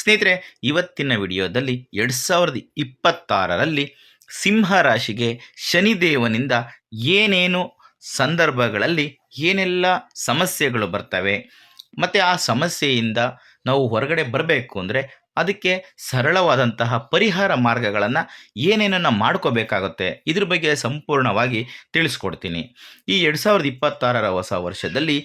ಸ್ನೇಹಿತರೆ, ಇವತ್ತಿನ ವಿಡಿಯೋದಲ್ಲಿ ಎರಡು ಸಾವಿರದ ಇಪ್ಪತ್ತಾರರಲ್ಲಿ ಸಿಂಹ ರಾಶಿಗೆ ಶನಿದೇವನಿಂದ ಏನೇನು ಸಂದರ್ಭಗಳಲ್ಲಿ ಏನೆಲ್ಲ ಸಮಸ್ಯೆಗಳು ಬರ್ತವೆ, ಮತ್ತು ಆ ಸಮಸ್ಯೆಯಿಂದ ನಾವು ಹೊರಗಡೆ ಬರಬೇಕು ಅಂದರೆ ಅದಕ್ಕೆ ಸರಳವಾದಂತಹ ಪರಿಹಾರ ಮಾರ್ಗಗಳನ್ನು ಏನೇನನ್ನು ಮಾಡ್ಕೋಬೇಕಾಗುತ್ತೆ, ಇದ್ರ ಬಗ್ಗೆ ಸಂಪೂರ್ಣವಾಗಿ ತಿಳಿಸ್ಕೊಡ್ತೀನಿ. ಈ ಎರಡು ಸಾವಿರದ ಇಪ್ಪತ್ತಾರರ ಹೊಸ ವರ್ಷದಲ್ಲಿ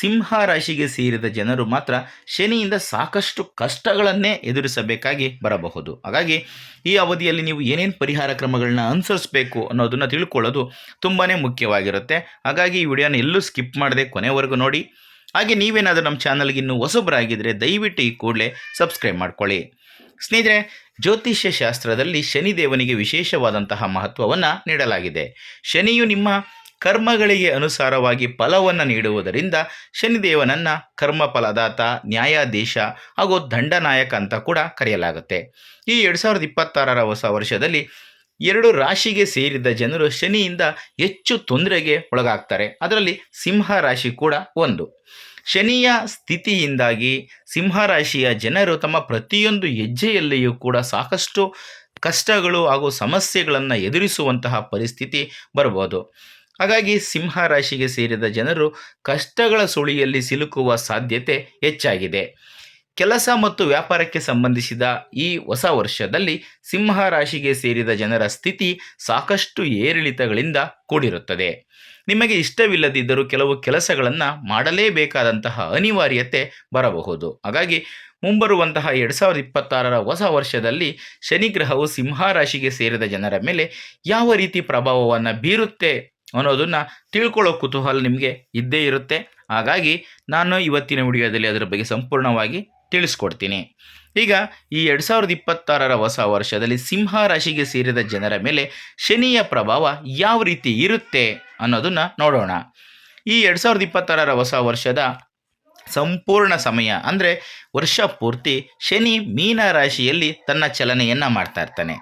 ಸಿಂಹ ರಾಶಿಗೆ ಸೇರಿದ ಜನರು ಮಾತ್ರ ಶನಿಯಿಂದ ಸಾಕಷ್ಟು ಕಷ್ಟಗಳನ್ನೇ ಎದುರಿಸಬೇಕಾಗಿ ಬರಬಹುದು. ಹಾಗಾಗಿ ಈ ಅವಧಿಯಲ್ಲಿ ನೀವು ಏನೇನು ಪರಿಹಾರ ಕ್ರಮಗಳನ್ನ ಅನುಸರಿಸಬೇಕು ಅನ್ನೋದನ್ನು ತಿಳ್ಕೊಳ್ಳೋದು ತುಂಬಾ ಮುಖ್ಯವಾಗಿರುತ್ತೆ. ಹಾಗಾಗಿ ಈ ವಿಡಿಯೋನ ಎಲ್ಲೂ ಸ್ಕಿಪ್ ಮಾಡದೆ ಕೊನೆವರೆಗೂ ನೋಡಿ. ಹಾಗೆ ನೀವೇನಾದರೂ ನಮ್ಮ ಚಾನಲ್ಗೆ ಇನ್ನೂ ಹೊಸಬರಾಗಿದ್ದರೆ ದಯವಿಟ್ಟು ಈ ಕೂಡಲೇ ಸಬ್ಸ್ಕ್ರೈಬ್ ಮಾಡ್ಕೊಳ್ಳಿ. ಸ್ನೇಹಿತರೆ, ಜ್ಯೋತಿಷ್ಯ ಶಾಸ್ತ್ರದಲ್ಲಿ ಶನಿದೇವನಿಗೆ ವಿಶೇಷವಾದಂತಹ ಮಹತ್ವವನ್ನು ನೀಡಲಾಗಿದೆ. ಶನಿಯು ನಿಮ್ಮ ಕರ್ಮಗಳಿಗೆ ಅನುಸಾರವಾಗಿ ಫಲವನ್ನು ನೀಡುವುದರಿಂದ ಶನಿದೇವನನ್ನು ಕರ್ಮ ಫಲದಾತ ನ್ಯಾಯಾಧೀಶ ಹಾಗೂ ದಂಡನಾಯಕ ಅಂತ ಕೂಡ ಕರೆಯಲಾಗುತ್ತೆ. ಈ ಎರಡು ಸಾವಿರದ ಇಪ್ಪತ್ತಾರರ ಹೊಸ ವರ್ಷದಲ್ಲಿ ಎರಡು ರಾಶಿಗೆ ಸೇರಿದ ಜನರು ಶನಿಯಿಂದ ಹೆಚ್ಚು ತೊಂದರೆಗೆ ಒಳಗಾಗ್ತಾರೆ. ಅದರಲ್ಲಿ ಸಿಂಹ ರಾಶಿ ಕೂಡ ಒಂದು. ಶನಿಯ ಸ್ಥಿತಿಯಿಂದಾಗಿ ಸಿಂಹ ರಾಶಿಯ ಜನರು ತಮ್ಮ ಪ್ರತಿಯೊಂದು ಹೆಜ್ಜೆಯಲ್ಲಿಯೂ ಕೂಡ ಸಾಕಷ್ಟು ಕಷ್ಟಗಳು ಹಾಗೂ ಸಮಸ್ಯೆಗಳನ್ನು ಎದುರಿಸುವಂತಹ ಪರಿಸ್ಥಿತಿ ಬರ್ಬೋದು. ಹಾಗಾಗಿ ಸಿಂಹ ರಾಶಿಗೆ ಸೇರಿದ ಜನರು ಕಷ್ಟಗಳ ಸುಳಿಯಲ್ಲಿ ಸಿಲುಕುವ ಸಾಧ್ಯತೆ ಹೆಚ್ಚಾಗಿದೆ. ಕೆಲಸ ಮತ್ತು ವ್ಯಾಪಾರಕ್ಕೆ ಸಂಬಂಧಿಸಿದ ಈ ಹೊಸ ವರ್ಷದಲ್ಲಿ ಸಿಂಹ ರಾಶಿಗೆ ಸೇರಿದ ಜನರ ಸ್ಥಿತಿ ಸಾಕಷ್ಟು ಏರಿಳಿತಗಳಿಂದ ಕೂಡಿರುತ್ತದೆ. ನಿಮಗೆ ಇಷ್ಟವಿಲ್ಲದಿದ್ದರೂ ಕೆಲವು ಕೆಲಸಗಳನ್ನು ಮಾಡಲೇಬೇಕಾದಂತಹ ಅನಿವಾರ್ಯತೆ ಬರಬಹುದು. ಹಾಗಾಗಿ ಮುಂಬರುವಂತಹ ಎರಡು ಸಾವಿರದ ಇಪ್ಪತ್ತಾರರ ಹೊಸ ವರ್ಷದಲ್ಲಿ ಶನಿಗ್ರಹವು ಸಿಂಹ ರಾಶಿಗೆ ಸೇರಿದ ಜನರ ಮೇಲೆ ಯಾವ ರೀತಿ ಪ್ರಭಾವವನ್ನು ಬೀರುತ್ತೆ ಅನ್ನೋದನ್ನು ತಿಳ್ಕೊಳ್ಳೋ ಕುತೂಹಲ ನಿಮಗೆ ಇದ್ದೇ ಇರುತ್ತೆ. ಹಾಗಾಗಿ ನಾನು ಇವತ್ತಿನ ವಿಡಿಯೋದಲ್ಲಿ ಅದರ ಬಗ್ಗೆ ಸಂಪೂರ್ಣವಾಗಿ ತಿಳಿಸ್ಕೊಡ್ತೀನಿ. ಈಗ ಈ ಎರಡು ಸಾವಿರದ ಇಪ್ಪತ್ತಾರರ ಹೊಸ ವರ್ಷದಲ್ಲಿ ಸಿಂಹ ರಾಶಿಗೆ ಸೇರಿದ ಜನರ ಮೇಲೆ ಶನಿಯ ಪ್ರಭಾವ ಯಾವ ರೀತಿ ಇರುತ್ತೆ ಅನ್ನೋದನ್ನು ನೋಡೋಣ. ಈ ಎರಡು ಸಾವಿರದ ಇಪ್ಪತ್ತಾರರ ಹೊಸ ವರ್ಷದ ಸಂಪೂರ್ಣ ಸಮಯ ಅಂದರೆ ವರ್ಷ ಪೂರ್ತಿ ಶನಿ ಮೀನ ರಾಶಿಯಲ್ಲಿ ತನ್ನ ಚಲನೆಯನ್ನು ಮಾಡ್ತಾ ಇರ್ತಾನೆ.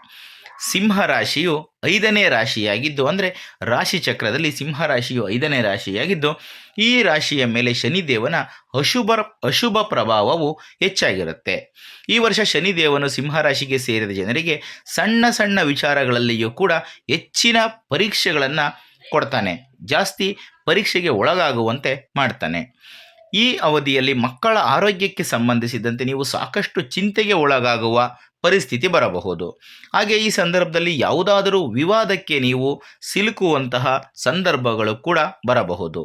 ಸಿಂಹ ರಾಶಿಯು ಐದನೇ ರಾಶಿಯಾಗಿದ್ದು, ಅಂದರೆ ರಾಶಿ ಚಕ್ರದಲ್ಲಿ ಸಿಂಹ ರಾಶಿಯು ಐದನೇ ರಾಶಿಯಾಗಿದ್ದು, ಈ ರಾಶಿಯ ಮೇಲೆ ಶನಿದೇವನ ಅಶುಭ ಅಶುಭ ಪ್ರಭಾವವು ಹೆಚ್ಚಾಗಿರುತ್ತೆ. ಈ ವರ್ಷ ಶನಿದೇವನು ಸಿಂಹ ರಾಶಿಗೆ ಸೇರಿದ ಜನರಿಗೆ ಸಣ್ಣ ಸಣ್ಣ ವಿಚಾರಗಳಲ್ಲಿಯೂ ಕೂಡ ಹೆಚ್ಚಿನ ಪರೀಕ್ಷೆಗಳನ್ನು ಕೊಡ್ತಾನೆ. ಜಾಸ್ತಿ ಪರೀಕ್ಷೆಗೆ ಒಳಗಾಗುವಂತೆ ಮಾಡ್ತಾನೆ. ಈ ಅವಧಿಯಲ್ಲಿ ಮಕ್ಕಳ ಆರೋಗ್ಯಕ್ಕೆ ಸಂಬಂಧಿಸಿದಂತೆ ನೀವು ಸಾಕಷ್ಟು ಚಿಂತೆಗೆ ಒಳಗಾಗುವ ಪರಿಸ್ಥಿತಿ ಬರಬಹುದು. ಹಾಗೆ ಈ ಸಂದರ್ಭದಲ್ಲಿ ಯಾವುದಾದರೂ ವಿವಾದಕ್ಕೆ ನೀವು ಸಿಲುಕುವಂತಹ ಸಂದರ್ಭಗಳು ಕೂಡ ಬರಬಹುದು.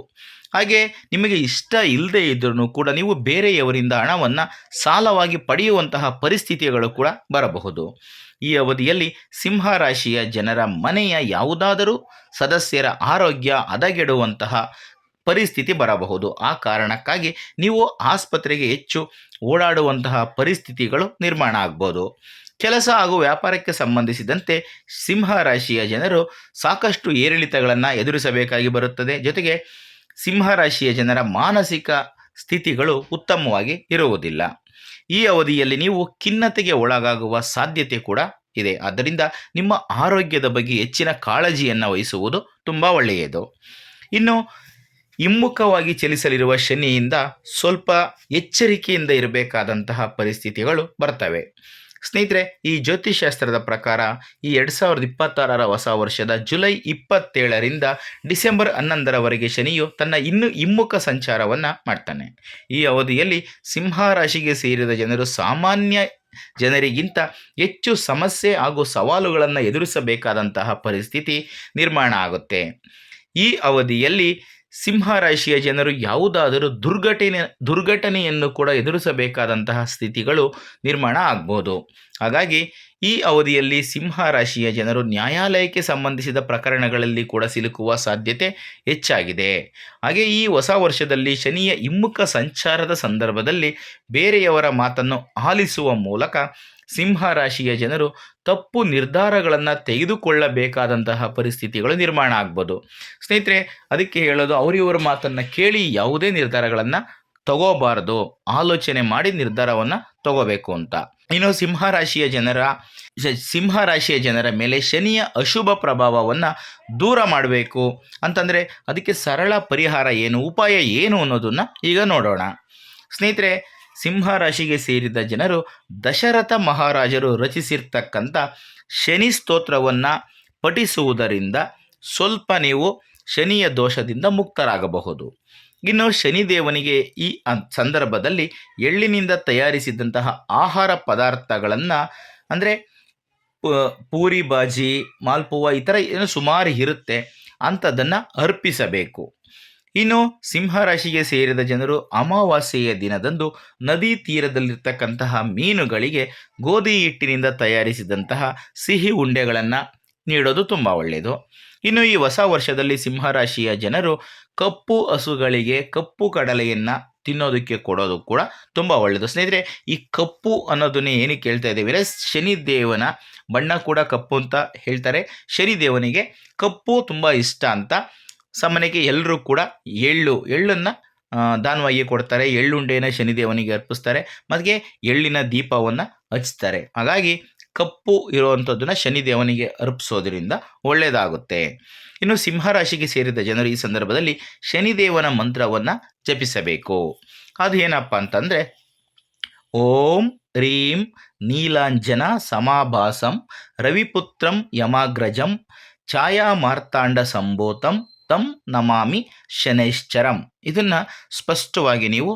ಹಾಗೆ ನಿಮಗೆ ಇಷ್ಟ ಇಲ್ಲದೆ ಇದ್ದರೂ ಕೂಡ ನೀವು ಬೇರೆಯವರಿಂದ ಹಣವನ್ನು ಸಾಲವಾಗಿ ಪಡೆಯುವಂತಹ ಪರಿಸ್ಥಿತಿಗಳು ಕೂಡ ಬರಬಹುದು. ಈ ಅವಧಿಯಲ್ಲಿ ಸಿಂಹ ರಾಶಿಯ ಜನರ ಮನೆಯ ಯಾವುದಾದರೂ ಸದಸ್ಯರ ಆರೋಗ್ಯ ಹದಗೆಡುವಂತಹ ಪರಿಸ್ಥಿತಿ ಬರಬಹುದು. ಆ ಕಾರಣಕ್ಕಾಗಿ ನೀವು ಆಸ್ಪತ್ರೆಗೆ ಹೆಚ್ಚು ಓಡಾಡುವಂತಹ ಪರಿಸ್ಥಿತಿಗಳು ನಿರ್ಮಾಣ ಆಗ್ಬೋದು. ಕೆಲಸ ಹಾಗೂ ವ್ಯಾಪಾರಕ್ಕೆ ಸಂಬಂಧಿಸಿದಂತೆ ಸಿಂಹ ರಾಶಿಯ ಜನರು ಸಾಕಷ್ಟು ಏರಿಳಿತಗಳನ್ನು ಎದುರಿಸಬೇಕಾಗಿ ಬರುತ್ತದೆ. ಜೊತೆಗೆ ಸಿಂಹ ರಾಶಿಯ ಜನರ ಮಾನಸಿಕ ಸ್ಥಿತಿಗಳು ಉತ್ತಮವಾಗಿ ಇರುವುದಿಲ್ಲ. ಈ ಅವಧಿಯಲ್ಲಿ ನೀವು ಖಿನ್ನತೆಗೆ ಒಳಗಾಗುವ ಸಾಧ್ಯತೆ ಕೂಡ ಇದೆ. ಆದ್ದರಿಂದ ನಿಮ್ಮ ಆರೋಗ್ಯದ ಬಗ್ಗೆ ಹೆಚ್ಚಿನ ಕಾಳಜಿಯನ್ನು ವಹಿಸುವುದು ತುಂಬ ಒಳ್ಳೆಯದು. ಇನ್ನು ಹಿಮ್ಮುಖವಾಗಿ ಚಲಿಸಲಿರುವ ಶನಿಯಿಂದ ಸ್ವಲ್ಪ ಎಚ್ಚರಿಕೆಯಿಂದ ಇರಬೇಕಾದಂತಹ ಪರಿಸ್ಥಿತಿಗಳು ಬರ್ತವೆ. ಸ್ನೇಹಿತರೆ, ಈ ಜ್ಯೋತಿಷಾಸ್ತ್ರದ ಪ್ರಕಾರ ಈ ಎರಡು ಸಾವಿರದ ಇಪ್ಪತ್ತಾರರ ಹೊಸ ವರ್ಷದ ಜುಲೈ ಇಪ್ಪತ್ತೇಳರಿಂದ ಡಿಸೆಂಬರ್ ಹನ್ನೊಂದರವರೆಗೆ ಶನಿಯು ತನ್ನ ಇನ್ನು ಹಿಮ್ಮುಖ ಸಂಚಾರವನ್ನು ಮಾಡ್ತಾನೆ. ಈ ಅವಧಿಯಲ್ಲಿ ಸಿಂಹ ರಾಶಿಗೆ ಸೇರಿದ ಜನರು ಸಾಮಾನ್ಯ ಜನರಿಗಿಂತ ಹೆಚ್ಚು ಸಮಸ್ಯೆ ಹಾಗೂ ಸವಾಲುಗಳನ್ನು ಎದುರಿಸಬೇಕಾದಂತಹ ಪರಿಸ್ಥಿತಿ ನಿರ್ಮಾಣ ಆಗುತ್ತೆ. ಈ ಅವಧಿಯಲ್ಲಿ ಸಿಂಹ ರಾಶಿಯ ಜನರು ಯಾವುದಾದರೂ ದುರ್ಘಟನೆ, ದುರ್ಘಟನೆಯನ್ನು ಕೂಡ ಎದುರಿಸಬೇಕಾದಂತಹ ಸ್ಥಿತಿಗಳು ನಿರ್ಮಾಣ ಆಗ್ಬೋದು. ಹಾಗಾಗಿ ಈ ಅವಧಿಯಲ್ಲಿ ಸಿಂಹ ರಾಶಿಯ ಜನರು ನ್ಯಾಯಾಲಯಕ್ಕೆ ಸಂಬಂಧಿಸಿದ ಪ್ರಕರಣಗಳಲ್ಲಿ ಕೂಡ ಸಿಲುಕುವ ಸಾಧ್ಯತೆ ಹೆಚ್ಚಾಗಿದೆ. ಹಾಗೆ ಈ ಹೊಸ ವರ್ಷದಲ್ಲಿ ಶನಿಯ ಹಿಮ್ಮುಖ ಸಂಚಾರದ ಸಂದರ್ಭದಲ್ಲಿ ಬೇರೆಯವರ ಮಾತನ್ನು ಆಲಿಸುವ ಮೂಲಕ ಸಿಂಹ ರಾಶಿಯ ಜನರು ತಪ್ಪು ನಿರ್ಧಾರಗಳನ್ನು ತೆಗೆದುಕೊಳ್ಳಬೇಕಾದಂತಹ ಪರಿಸ್ಥಿತಿಗಳು ನಿರ್ಮಾಣ ಆಗ್ಬೋದು. ಸ್ನೇಹಿತರೆ, ಅದಕ್ಕೆ ಹೇಳೋದು ಅವರಿವರ ಮಾತನ್ನು ಕೇಳಿ ಯಾವುದೇ ನಿರ್ಧಾರಗಳನ್ನು ತಗೋಬಾರದು. ಆಲೋಚನೆ ಮಾಡಿ ನಿರ್ಧಾರವನ್ನು ತಗೋಬೇಕು ಅಂತ. ಇನ್ನು ಸಿಂಹ ರಾಶಿಯ ಜನರ ಸಿಂಹ ರಾಶಿಯ ಜನರ ಮೇಲೆ ಶನಿಯ ಅಶುಭ ಪ್ರಭಾವವನ್ನು ದೂರ ಮಾಡಬೇಕು. ಅಂತಂದರೆ ಅದಕ್ಕೆ ಸರಳ ಪರಿಹಾರ ಏನು, ಉಪಾಯ ಏನು ಅನ್ನೋದನ್ನು ಈಗ ನೋಡೋಣ. ಸ್ನೇಹಿತರೆ ಸಿಂಹ ರಾಶಿಗೆ ಸೇರಿದ ಜನರು ದಶರಥ ಮಹಾರಾಜರು ರಚಿಸಿರ್ತಕ್ಕಂಥ ಶನಿ ಸ್ತೋತ್ರವನ್ನು ಪಠಿಸುವುದರಿಂದ ಸ್ವಲ್ಪ ನೀವು ಶನಿಯ ದೋಷದಿಂದ ಮುಕ್ತರಾಗಬಹುದು. ಇನ್ನು ಶನಿದೇವನಿಗೆ ಈ ಸಂದರ್ಭದಲ್ಲಿ ಎಳ್ಳಿನಿಂದ ತಯಾರಿಸಿದಂತಹ ಆಹಾರ ಪದಾರ್ಥಗಳನ್ನು ಅಂದರೆ ಪೂರಿ ಬಾಜಿ, ಮಾಲ್ಪುವ ಈ ಥರ ಏನು ಸುಮಾರು ಇರುತ್ತೆ ಅಂಥದ್ದನ್ನು ಅರ್ಪಿಸಬೇಕು. ಇನ್ನು ಸಿಂಹರಾಶಿಗೆ ಸೇರಿದ ಜನರು ಅಮಾವಾಸ್ಯೆಯ ದಿನದಂದು ನದಿ ತೀರದಲ್ಲಿರ್ತಕ್ಕಂತಹ ಮೀನುಗಳಿಗೆ ಗೋಧಿ ಹಿಟ್ಟಿನಿಂದ ತಯಾರಿಸಿದಂತಹ ಸಿಹಿ ಉಂಡೆಗಳನ್ನು ನೀಡೋದು ತುಂಬ ಒಳ್ಳೆಯದು ಇನ್ನು ಈ ಹೊಸ ವರ್ಷದಲ್ಲಿ ಸಿಂಹರಾಶಿಯ ಜನರು ಕಪ್ಪು ಹಸುಗಳಿಗೆ ಕಪ್ಪು ಕಡಲೆಯನ್ನು ತಿನ್ನೋದಕ್ಕೆ ಕೊಡೋದು ಕೂಡ ತುಂಬ ಒಳ್ಳೆಯದು ಸ್ನೇಹಿತರೆ, ಈ ಕಪ್ಪು ಅನ್ನೋದನ್ನೇ ಏನಕ್ಕೆ ಹೇಳ್ತಾ ಇದ್ದೇವೆ ಶನಿದೇವನ ಬಣ್ಣ ಕೂಡ ಕಪ್ಪು ಅಂತ ಹೇಳ್ತಾರೆ. ಶನಿದೇವನಿಗೆ ಕಪ್ಪು ತುಂಬ ಇಷ್ಟ ಅಂತ ಸಾಮಾನ್ಯಕ್ಕೆ ಎಲ್ಲರೂ ಕೂಡ ಎಳ್ಳು, ಎಳ್ಳನ್ನು ದಾನವಾಗಿ ಕೊಡ್ತಾರೆ, ಎಳ್ಳುಂಡೆಯನ್ನು ಶನಿದೇವನಿಗೆ ಅರ್ಪಿಸ್ತಾರೆ ಮತ್ತು ಎಳ್ಳಿನ ದೀಪವನ್ನು ಹಚ್ತಾರೆ. ಹಾಗಾಗಿ ಕಪ್ಪು ಇರುವಂಥದ್ದನ್ನು ಶನಿದೇವನಿಗೆ ಅರ್ಪಿಸೋದ್ರಿಂದ ಒಳ್ಳೆಯದಾಗುತ್ತೆ ಇನ್ನು ಸಿಂಹರಾಶಿಗೆ ಸೇರಿದ ಜನರು ಈ ಸಂದರ್ಭದಲ್ಲಿ ಶನಿದೇವನ ಮಂತ್ರವನ್ನು ಜಪಿಸಬೇಕು. ಅದು ಏನಪ್ಪ ಅಂತಂದರೆ, ಓಂ ರೀಂ ನೀಲಾಂಜನ ಸಮಾಭಾಸಂ ರವಿಪುತ್ರಂ ಯಮಾಗ್ರಜಂ ಛಾಯಾ ಮಾರ್ತಾಂಡ ಸಂಭೂತಂ ತಂ ನಮಾಮಿ ಶನೈಶ್ಚರಂ. ಇದನ್ನು ಸ್ಪಷ್ಟವಾಗಿ ನೀವು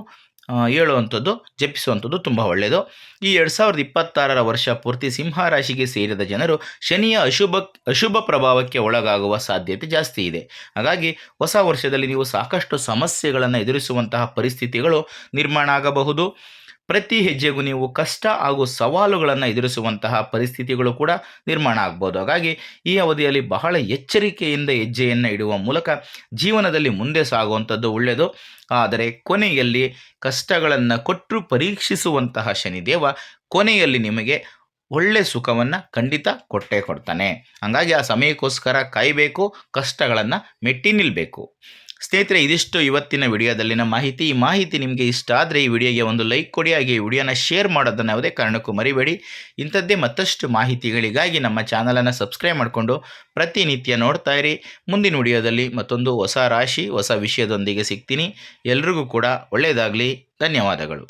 ಹೇಳುವಂಥದ್ದು, ಜಪಿಸುವಂಥದ್ದು ತುಂಬ ಒಳ್ಳೆಯದು ಈ ಎರಡು ಸಾವಿರದ ಇಪ್ಪತ್ತಾರರ ವರ್ಷ ಪೂರ್ತಿ ಸಿಂಹ ರಾಶಿಗೆ ಸೇರಿದ ಜನರು ಶನಿಯ ಅಶುಭ ಅಶುಭ ಪ್ರಭಾವಕ್ಕೆ ಒಳಗಾಗುವ ಸಾಧ್ಯತೆ ಜಾಸ್ತಿ ಇದೆ. ಹಾಗಾಗಿ ಹೊಸ ವರ್ಷದಲ್ಲಿ ನೀವು ಸಾಕಷ್ಟು ಸಮಸ್ಯೆಗಳನ್ನು ಎದುರಿಸುವಂತಹ ಪರಿಸ್ಥಿತಿಗಳು ನಿರ್ಮಾಣ ಆಗಬಹುದು. ಪ್ರತಿ ಹೆಜ್ಜೆಗೂ ನೀವು ಕಷ್ಟ ಹಾಗೂ ಸವಾಲುಗಳನ್ನು ಎದುರಿಸುವಂತಹ ಪರಿಸ್ಥಿತಿಗಳು ಕೂಡ ನಿರ್ಮಾಣ ಆಗ್ಬೋದು. ಹಾಗಾಗಿ ಈ ಅವಧಿಯಲ್ಲಿ ಬಹಳ ಎಚ್ಚರಿಕೆಯಿಂದ ಹೆಜ್ಜೆಯನ್ನು ಇಡುವ ಮೂಲಕ ಜೀವನದಲ್ಲಿ ಮುಂದೆ ಸಾಗುವಂಥದ್ದು ಒಳ್ಳೆಯದು. ಆದರೆ ಕೊನೆಯಲ್ಲಿ ಕಷ್ಟಗಳನ್ನು ಕೊಟ್ಟರು ಪರೀಕ್ಷಿಸುವಂತಹ ಶನಿದೇವ ಕೊನೆಯಲ್ಲಿ ನಿಮಗೆ ಒಳ್ಳೆ ಸುಖವನ್ನು ಖಂಡಿತ ಕೊಟ್ಟೇ ಕೊಡ್ತಾನೆ. ಹಾಗಾಗಿ ಆ ಸಮಯಕ್ಕೋಸ್ಕರ ಕಾಯಬೇಕು, ಕಷ್ಟಗಳನ್ನು ಮೆಟ್ಟಿ ನಿಲ್ಲಬೇಕು ಸ್ನೇಹಿತರೆ, ಇದಿಷ್ಟು ಇವತ್ತಿನ ವಿಡಿಯೋದಲ್ಲಿನ ಮಾಹಿತಿ. ಈ ಮಾಹಿತಿ ನಿಮಗೆ ಇಷ್ಟ ಆದರೆ ಈ ವಿಡಿಯೋಗೆ ಒಂದು ಲೈಕ್ ಕೊಡಿ, ಹಾಗೆ ಈ ವಿಡಿಯೋನ ಶೇರ್ ಮಾಡೋದನ್ನು ಯಾವುದೇ ಕಾರಣಕ್ಕೂ ಮರಿಬೇಡಿ. ಇಂಥದ್ದೇ ಮತ್ತಷ್ಟು ಮಾಹಿತಿಗಳಿಗಾಗಿ ನಮ್ಮ ಚಾನಲನ್ನು ಸಬ್ಸ್ಕ್ರೈಬ್ ಮಾಡಿಕೊಂಡು ಪ್ರತಿನಿತ್ಯ ನೋಡ್ತಾ ಇರಿ. ಮುಂದಿನ ವಿಡಿಯೋದಲ್ಲಿ ಮತ್ತೊಂದು ಹೊಸ ರಾಶಿ, ಹೊಸ ವಿಷಯದೊಂದಿಗೆ ಸಿಗ್ತೀನಿ. ಎಲ್ರಿಗೂ ಕೂಡ ಒಳ್ಳೆಯದಾಗಲಿ. ಧನ್ಯವಾದಗಳು.